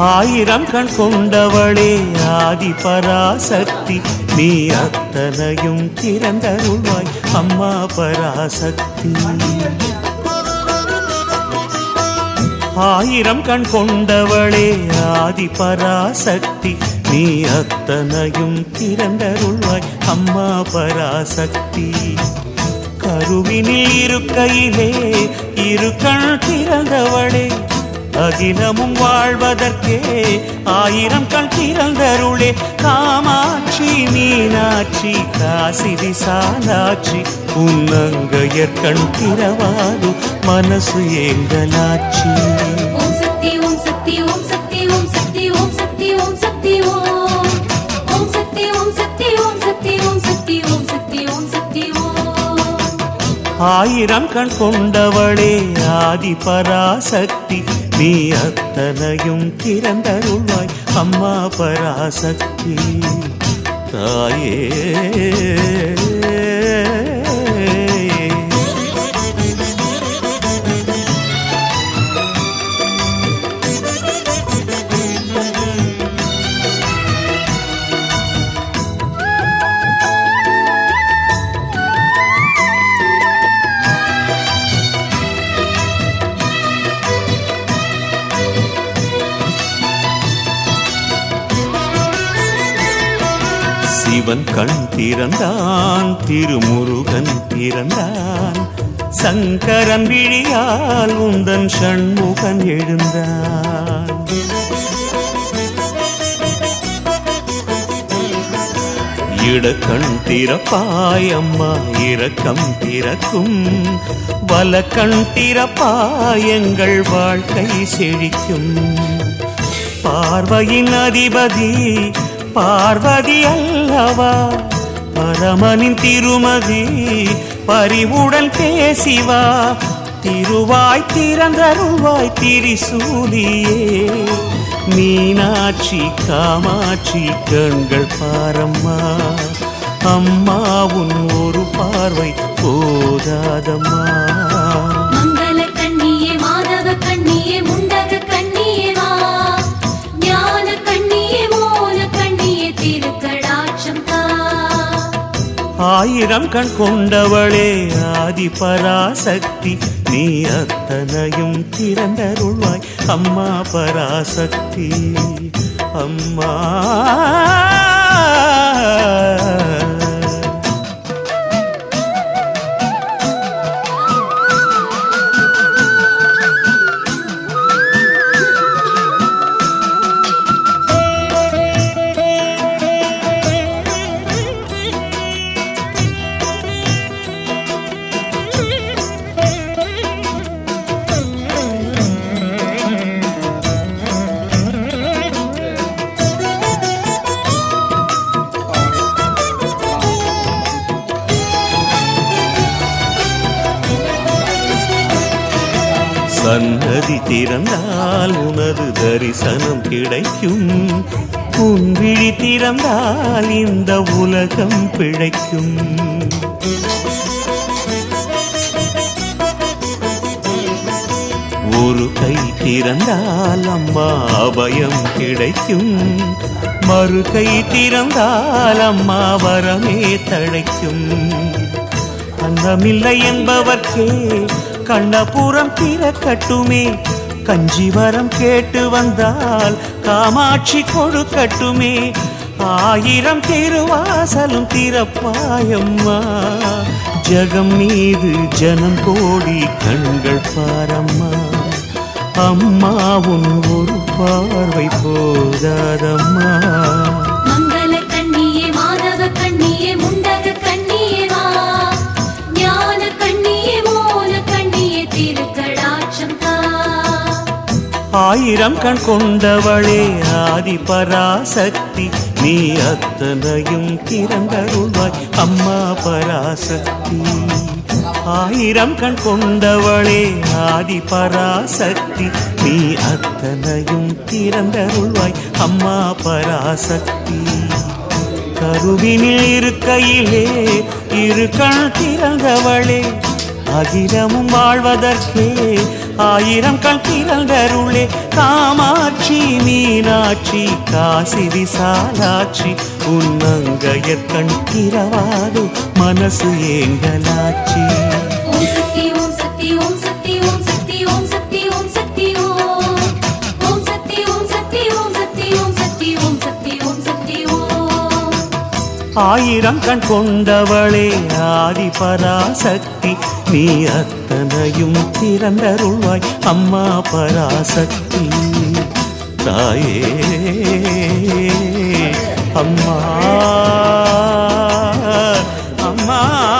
ஆயிரம் கண் கொண்டவளே ஆதி பராசக்தி நீ அத்தனையும் திறந்தருள்வாய் அம்மா பராசக்தி. ஆயிரம் கண் கொண்டவளே ஆதி பராசக்தி நீ அத்தனையும் திறந்தருள்வாய் அம்மா பராசக்தி. கருவினில் இருக்கையிலே இரு கண் திறந்தவளே அகிலமும் வாழ்வதற்கே ஆயிரம் கண் திறந்தருளே காமாட்சி மீனாட்சி காசி விசாலாட்சி உன்னங்கையர் கண் திறவாது மனசு எங்களாட்சி ஓம் சக்தி ஓம் சக்தி ஓம் சக்தி ஓம் சக்தி ஓம் சக்தி ஓம் சக்தி ஓம் ஓம் சக்தி ஓம் சக்தி ஓம் சக்தி ஓம் சக்தி ஓம் சக்தி ஓம் சக்தி ஓம் ஆயிரம் கண் கொண்டவளே ஆதி பராசக்தி நீ அத்தனையும் திறந்தருள்வாய். அம்மா பராசக்தி தாயே. பிறந்தான் திருமுருகன் பிறந்தான் சங்கரன் விழியால் உந்தன் சண்முகன் எழுந்தான். இடக்கண் திறப்பாய் அம்மா இரக்கம் திறக்கும். வலக்கண் திறப்பாய் எங்கள் வாழ்க்கை செழிக்கும். பார்வையின் அதிபதி பார்வதி அல்லவா? பரமனின் திருமதி பரிவுடன் பேசிவா திருவாய் திறந்தருவாய் திரிசூலியே. மீனாட்சி காமாட்சி கண்கள் பாரம்மா. அம்மாவும் ஒரு பார்வை போதாதம்மா. ஆயிரம் கண் கொண்டவளே ஆதி பராசக்தி. நீ அத்தனையும் திறந்தருள்வாய் அம்மா பராசக்தி. அம்மா. திறந்தால் உனது தரிசனம் கிடைக்கும். உன் விழி திறந்தால் இந்த உலகம் பிழைக்கும். ஒரு கை திறந்தால் அம்மா அபயம் கிடைக்கும். மறு கை திறந்தால் அம்மா வரமே தழைக்கும். அந்தமில்லை என்பவர்க்கே கண்ணபுரம் திறக்கட்டுமே. கஞ்சிவரம் கேட்டு வந்தால் காமாட்சி கொடுக்கட்டுமே. ஆயிரம் திருவாசலும் திறப்பாயம்மா. ஜகம் மீது ஜனம் கோடி கண்கள் பாரம்மா. அம்மாவும் ஒரு பார்வை போதாதம்மா. ஆயிரம் கண் கொண்டவளே ஆதி பராசக்தி. நீ அத்தனையும் திறந்தருள்வாய் அம்மா பராசக்தி. ஆயிரம் கண் கொண்டவளே ஆதி பராசக்தி. நீ அத்தனையும் திறந்தருள்வாய் அம்மா பராசக்தி. கருவினில் இருக்கையிலே இரு கண் திறந்தவளே அகிலமும் வாழ்வதற்கே ஆயிரம் கண் திறந்தருள் காமாட்சி மீனாட்சி காசி விசாலாட்சி உன்னங்கையற் கண் திறவாது மனசு ஏங்கலாட்சி. ஆயிரம் கண் கொண்டவளே ஆதி பராசக்தி. நீ அத்தனையும் திறந்தருள்வாய் அம்மா பராசக்தி. தாயே அம்மா அம்மா.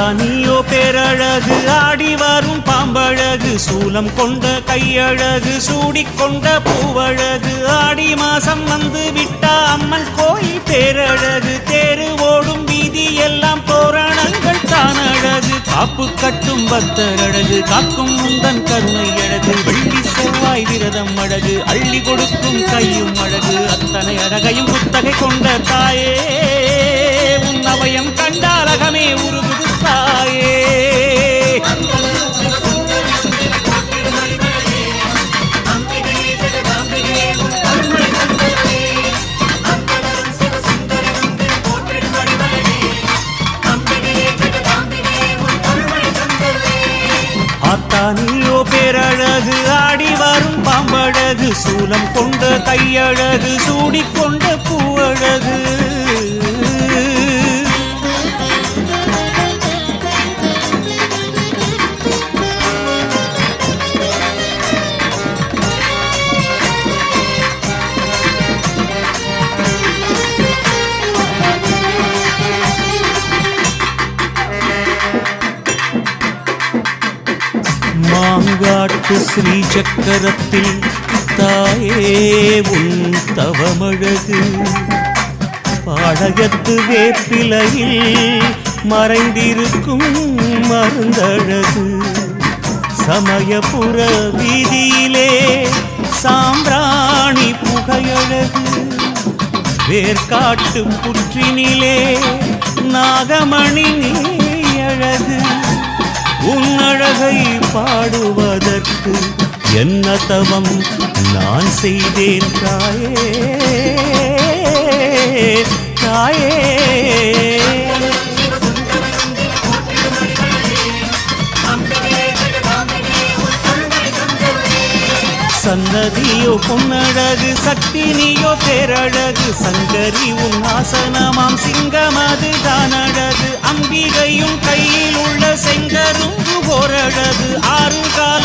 அத்தானியோ பேரழகு ஆடி வரும் பாம்பழகு சூலம் கொண்ட கையழகு சூடிக்கொண்ட பூவழகு ஆடி மாசம் வந்து விட்டா அம்மன் கோயில் பேரழகு தேரு ஓடும் வீதி எல்லாம் தோரணங்கள் தான் அழகு காப்பு கட்டும் பக்தர் அழகு காக்கும் முந்தன் கருணை அழகு வெள்ளி செவ்வாய் விரதம் அழகு அள்ளி கொடுக்கும் கையும் அழகு அத்தனை அழகையும் புத்தகை கொண்ட தாயே. அழகு சூடிக்கொண்ட பூவழகு. மாங்காட்டு ஸ்ரீ சக்கரத்தில் தாயே உன் தவமழகு. பாடகத்து வேப்பிலையில் மறைந்திருக்கும் மருந்தழகு. சமயபுர வீதியிலே சாம்பிராணி புகையழகு. வேர்காட்டு புற்றினிலே நாகமணி நீ அழகு உன்னழகை பாடுவதற்கு என்ன தவம் நான் செய்தேன் தாயே? தாயே? சன்னதியோ பொன்னழகு சக்தினியோ பேரழகு சங்கரி உன் ஆசனமாம் சிங்கமது தானழகு அம்பிகையும் கையில் உள்ள செங்கரும்பு ஓரழகு. ஆறு கால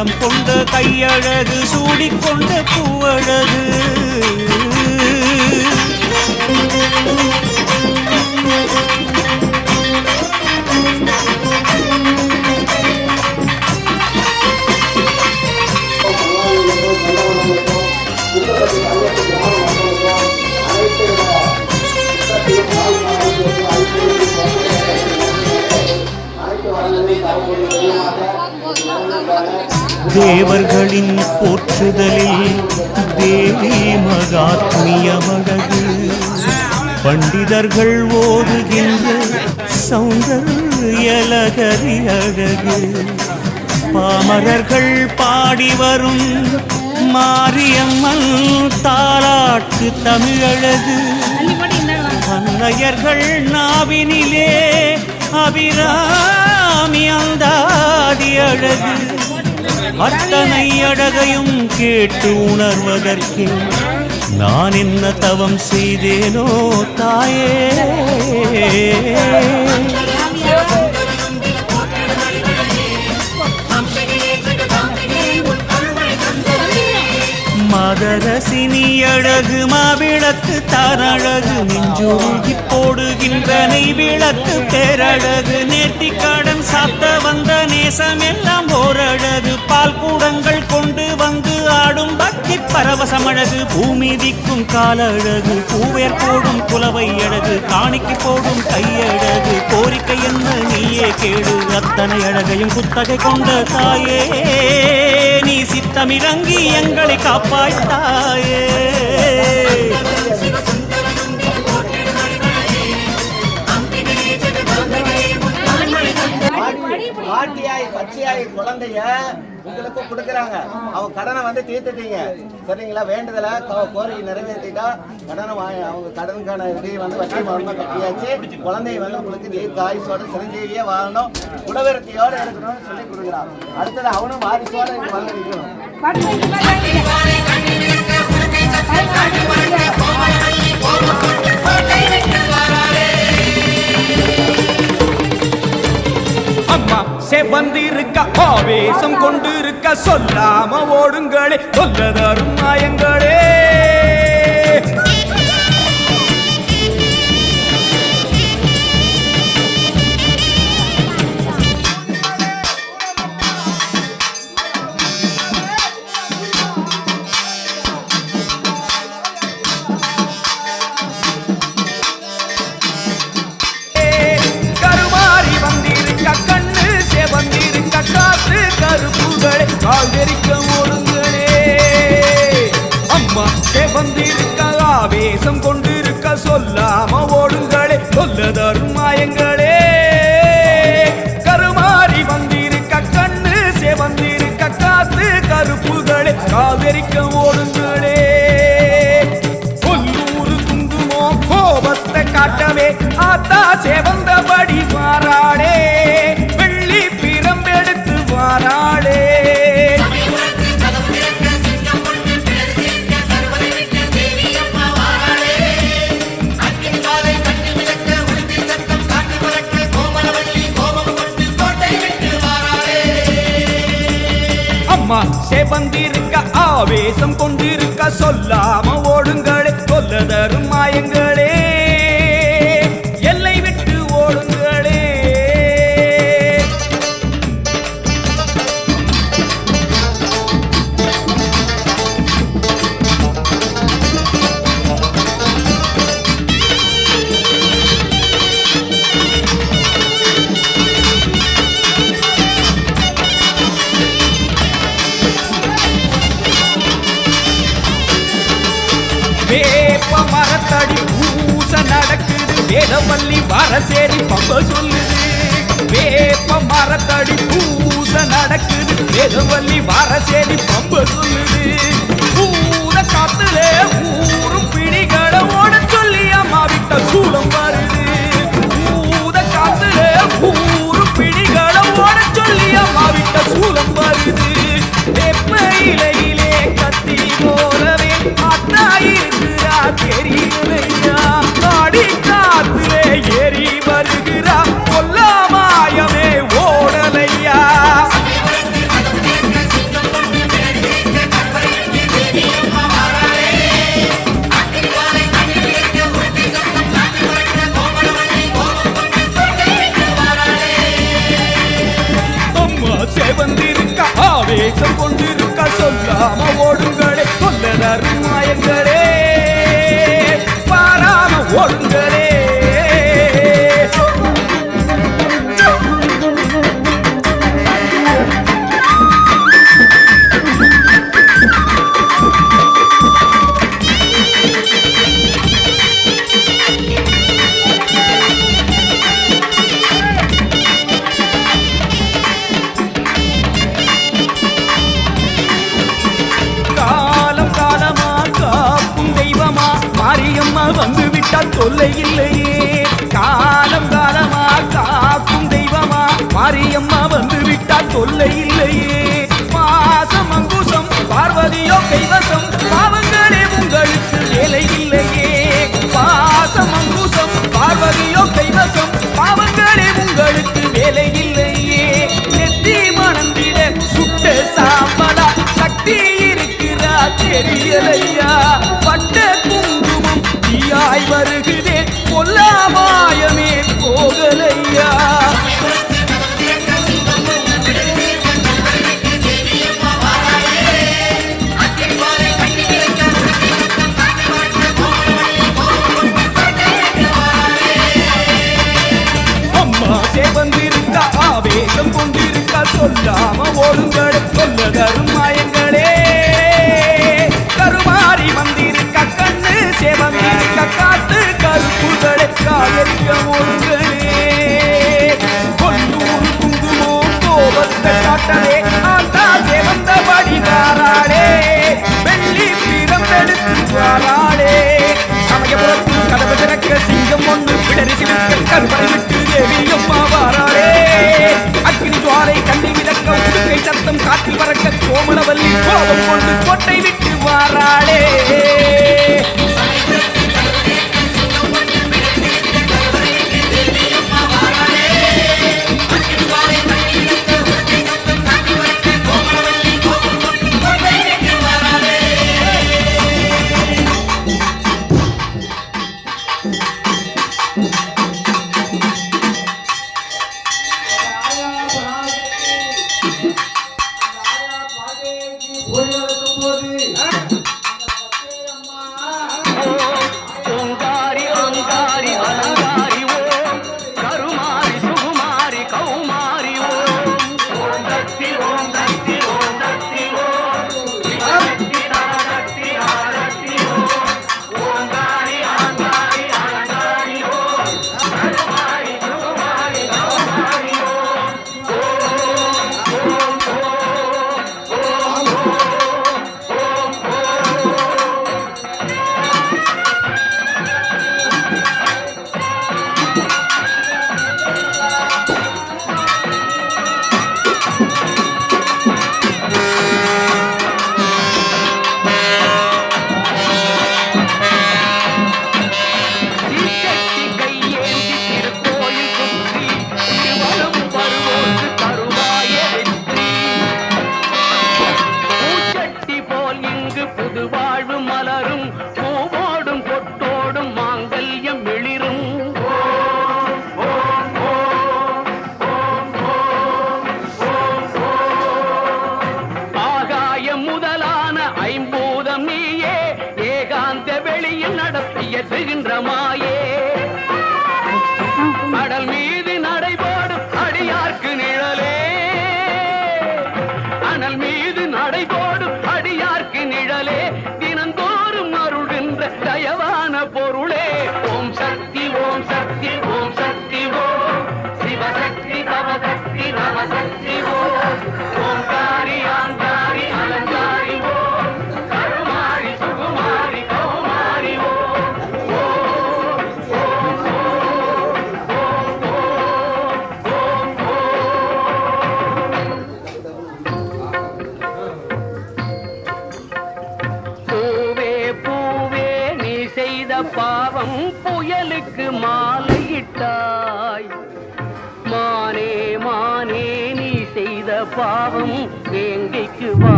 பாம்பழகு கொண்ட கையழகு சூடிக்கொண்ட பூவழகு தேவர்களின் போற்றுதலில் தேவி மகாத்மியமழகு பண்டிதர்கள் ஓதுகின்ற சௌந்தர்யலகரி அழகு பாமரர்கள் பாடி வரும் மாரியம்மன் தாலாட்டு தமிழழகு. அன்னையர்கள் நாவினிலே அபிராமி அந்தாதி அழகு. அத்தனை அழகையும் கேட்டு உணர்வதற்கு நான் என்ன தவம் செய்தேனோ தாயே. மதரசினி அழகு மாவிளக்கு தாரழகு நெஞ்சுருகி போடுகின்ற நெய் விளக்கு பேரழகு நேர்த்தி நேர்த்திக்கடன் சாத்த வந்த நேசம் எல்லாம் ஓரழகு. பால் கூடங்கள் கொண்டு வந்து ஆடும் பக்தி பரவசமழகு. பூமி திக்கும் காலழகு பூவேர் போடும் குலவை அழகு காணிக்கு போடும் கையழகு. கோரிக்கை என்ன நீயே கேடு அத்தனை அழகையும் குத்தகை கொண்ட தாயே நீ தமிழங்கி எங்களை காப்பாய்த்தாயே. குழந்தைய உங்களுக்கு கொடுக்குறாங்க. அவங்க கடனை வந்து தீர்த்துட்டீங்க. சரிங்களா? வேண்டுதல கோ- கோரிக்கை நிறைவேற்றிட்டா கடனை வாங்க அவங்க கடனுக்கான இதை வந்து வட்டி மரணம் கட்டியாச்சு. குழந்தைய வந்து உங்களுக்கு நீர் ஆயுசோட சிரஞ்சீவியே வாழணும். குடவிருத்தியோட இருக்கணும்னு சொல்லி கொடுக்குறான். அடுத்தது அவனும் வாரிசோட வந்து அம்மா செவந்திருக்க ஆவேசம் கொண்டிருக்க சொல்லாம ஓடுங்களே சொல்லதரும் மாயங்களே. சொல்லாம ஓடுங்களே சொல்ல தரும் மாயங்களே. கருமாறி வந்திருக்க கண்ணு செவந்திருக்க காத்து கருப்புகளே கால்வெறிக்க ஓடுங்க. அம்மா செவந்திருக்க ஆவேசம் கொண்டிருக்க சொல்லாம ஓடுங்களே கொல்ல தரும் மாயங்களே. நடக்குது வர சேரி பம்ப சொல்லுது. வேப்ப மரத்தடி பூச நடக்குது. வேதவல்லி வரசேரி பம்ப சொல்லுது. பூர காத்துல ஊரும் பிடிகளை ஓட சொல்லி அம்மா விட்ட சூளம் வருது. பூத காத்துல ஊரும் பிடிகளை ஓட சொல்லி அம்மா விட்ட சூளம் வருது. வெப்ப இலையிலே கத்தி போலவே அத்தா இருக்கிறா தெரியலையா புயலையா பட்ட குங்குமம் தீயாய் வருகிறே பொல்லாமாயமே போகலையா? சேவந்திருக்க ஆவேசம் கொண்டிருக்க. சொல்லாம ஒழுங்கடை சொல்ல தரும் மயங்க கருப்புகளை காயறிய ஒருங்களே கொல்லூர் குங்குமம் கோபத்தை காட்டலே ஆண்டாலே வந்தபடி நாராளே வெள்ளி பிறந்தெடுத்து வாராளே சமயபுரத்து கதவு திறக்க சிங்கம் ஒன்று பிடரிசி விட்டு கருப்பரை விட்டு தேவியம்மா வாராளே அக்னி ஜுவாலை கண்ணி விளக்க உடுக்கை சத்தம் காற்றில் பறக்க கோமலவல்லி கோபம் கொண்டு கோட்டை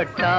பட்டா